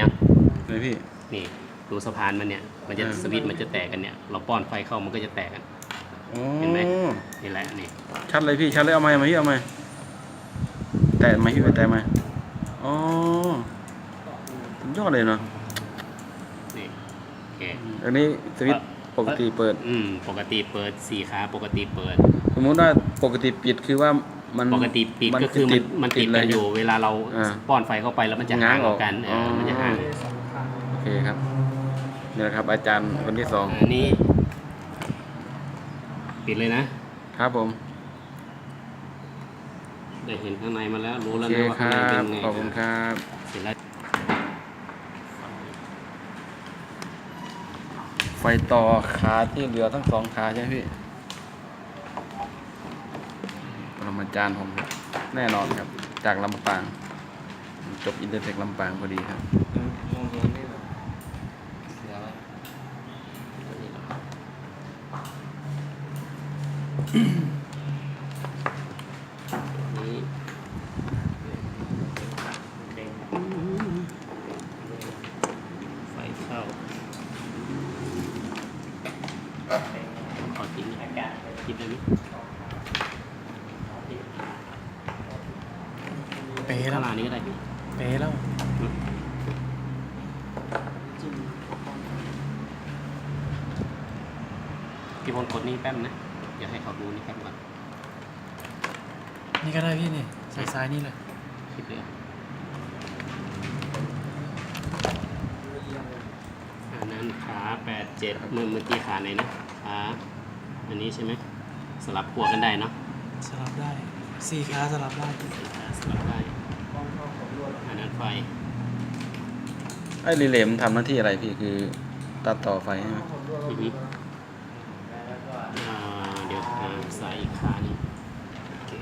ยังไหนพี่นี่ดูสะพานมันเนี่ย มันจะอ่าสวิตช์มันจะแตกกันเนี่ย เราป้อนไฟเข้ามันก็จะแตกกันอ๋อเห็นไหมนี่แหละนี่ชัดเลยพี่ชัดเลยเอาไม้มาพี่เอาไม้แตะไหมาพี่ไปแตะไหมาอ๋อสุดยอดเลยเนาะนี่โอเคอันนี้สวิตช์ปกติเปิด อืมปกติเปิดสี่ขาปกติเปิด สมมุติว่าปกติปิดคือว่า มันปกติปิดก็คือมันมันติดเลกันอยู่ เวลาเราอ่าป้อนไฟเข้าไปแล้วมันจะง้าห่างงออออกกกันเออมันจะห่างโอเคครับนี่แหละครับ อาจารย์คนที่สองอันนี้ ปิดเลยนะ ครับผม ได้เห็นข้างในมาแล้ว รู้โอแล้วเคนะว่าคข้างรัในเป็นบไงขอบคุณครับเสร็จแล้วไฟต่อขาที่เหลือทั้งสองขาใช่ไหมพี่ ปรมาจารย์ผมแน่นอนครับ จากลำปาง จบอินเตอร์เทคลำปางพอดีครับมองเห็นได้แบบเสือไหมไฟเข้าขอทิ้งอากาศคิดได้ไหมเป๊ะแล้ ข้าวงหน้านี้ก็ได้พี่เป๊ะแล้ว พี่พลกดนี่แป๊บนะเดี๋ยวให้เขาดูนี่แป๊บก่อนนี่ก็ได้พี่นี่ใส่ซ้ายนี่เลยคลิปเลยอันนั้นขาแปดเจ็ดมือเมื่อกี้ขาไหนนะขาอันนี้ใช่ไหมสลับขั้วกันได้เนาะสลับได้สี่ขาสลับได้สี่ขาสลับได้ อันนั้นไฟ ไอ้รีเลย์มนทำหน้าที่อะไรพี่คือตัดต่อไฟใช่ไหม อือฮึอ่าเดี๋ยวหาสายอีกขาหนึงโอเค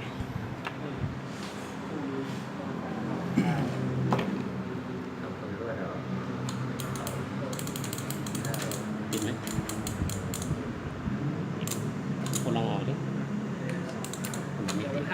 ปิดไหมคนลองออกดิมันไม่ติด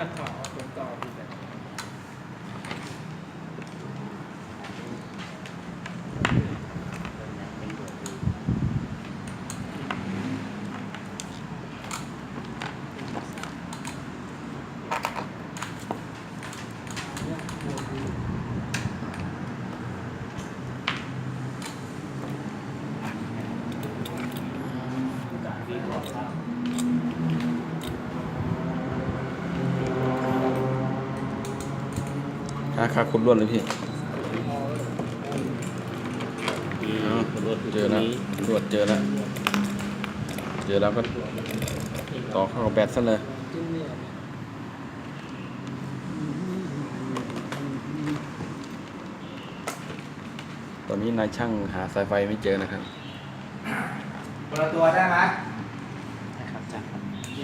ขาขาคุณล้วนเลยพี่อืมเอารถเจอแล้วนี้ตำรวจเจอแล้ว เจอแล้วก็ต่อเข้ากับแบตซะเลยตอนนี้นายช่างหาสายไฟไม่เจอนะครับ คนละตัวได้ไหมนะครับจ้า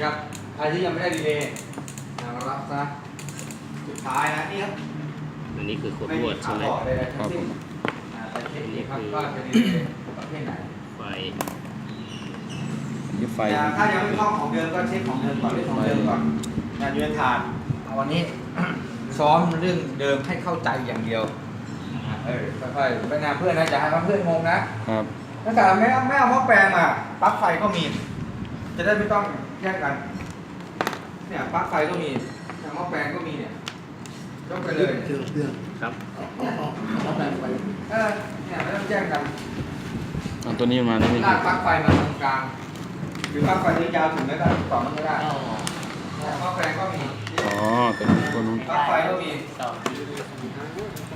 ครับนี่ครับใครที่ยังไม่ได้ดีเลย์นะมารับซะสุดท้ายนะนี่ครับอันนี้คือขดไม่ลมีวดขาใช่ไหมต่อใดๆทั้งสิ้นครับผมอ่าแต่เช็คดีครับว่าเป็นดีเลย์ประเภทไหน ไฟยึดไฟแต่ถ้ายังไม่คล่องของเดิมก็เช็คของเดิมก่อนเรื่องของเดิมก่อนงานยูนถาดวันนี้ ซ้อมเรื่องเดิมให้เข้าใจอย่างเดียวอ่าเออค่อยๆไปนำเพื่อนนะอย่าให้เพื่อนงงนะครับ ถ้าแต่ไม่เอาไม่เอาหม้อแปลงอะปลั๊กไฟก็มี จะได้ไม่ต้อง แยกกัน เนี่ยปลั๊กไฟก็มีเนี่ยหม้อแปลงก็มีเนี่ยยกไปเลยครับเออเนี่ยไม่ต้องแจ้งกันเอาตัวนี้มานี่พี่ลากปลั๊กไฟมาตรงกลางหรือปลั๊กไฟที่ยาวถึงแล้วก็ต่อมันก็ได้เนี่ยหม้อแปลงก็มีอ๋อตัวนี้ตัวนู้นปลั๊กไฟก็มี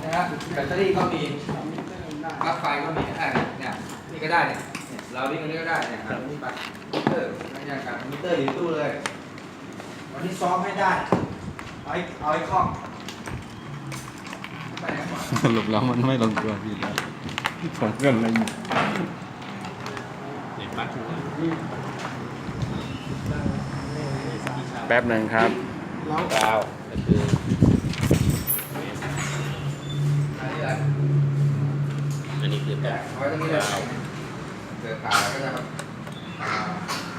นะฮะแบตเตอรี่ก็มีปลั๊กไฟก็มีอะเนี่ยนี่ก็ได้เนี่ยเนี่ยเรานี่ก็นี่ก็ได้เนี่ยเอานี่ไปมิเต อร์ไม่แยกกันมิเตอร์อยู่ในตู้เลย วันนี้ซ้อมให้ได้ เอาไอ้เอาไอ้คล่องไปไหนก่อนสรุปแล้วมันไม่ลงตัวพี่แล้วผมเกินอะไรอยู่เด็กปักหัวแป๊บหนึ่งครับดาวก็คืออันนี้อะไรอันนี้คือแจแบบกเอาไว้ตรงนี้เลยเกิดขาก็จะแบบอ่าเอาเลย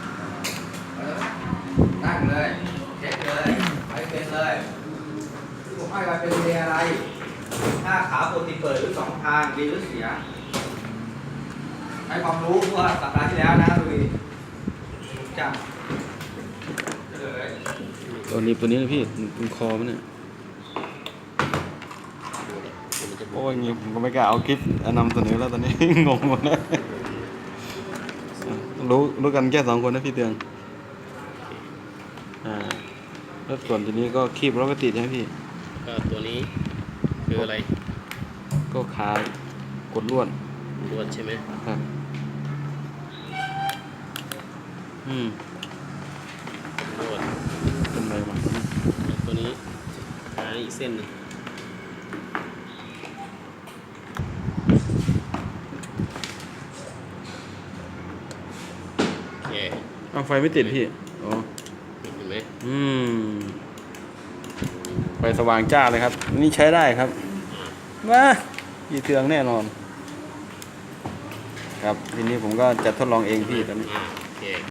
นั่งเลยเช็คเลยไปเป็นเลยที่ผมให้ไปเป็นเรียอะไร ถ้าขาปกติเปิดหรือสองทางดีหรือเสีย ให้ความรู้เมื่อสัปดาห์ที่แล้วนะดูดีจับเลยตัวนี้ตัวนี้นะพี่ตรงคอมันเนี่ยจะโอ้ยงี้ผมก็ไม่กล้าเอาคลิปนำเสนอแล้วตอนนี้ งงหมดแล้วรู้รู้กันแค่สองคนนะพี่เตือง อ่าแล้วส่วนตัวนี้ก็คีบแล้วก็ติดใช่ไหมพี่ ก็ตัวนี้คืออะไรก็ขากดลวดลวดใช่ไหมครับอืมลวดเป็นไรมาแล้วตัวนี้หาอีกเส้นหนึงโอเคเอาไฟไม่ติดพี่ อืมไฟสว่างจ้าเลยครับ นี่ใช้ได้ครับ มาอีเทืองแน่นอน ครับ ทีนี้ผมก็จะทดลองเองพี่ตอนนี้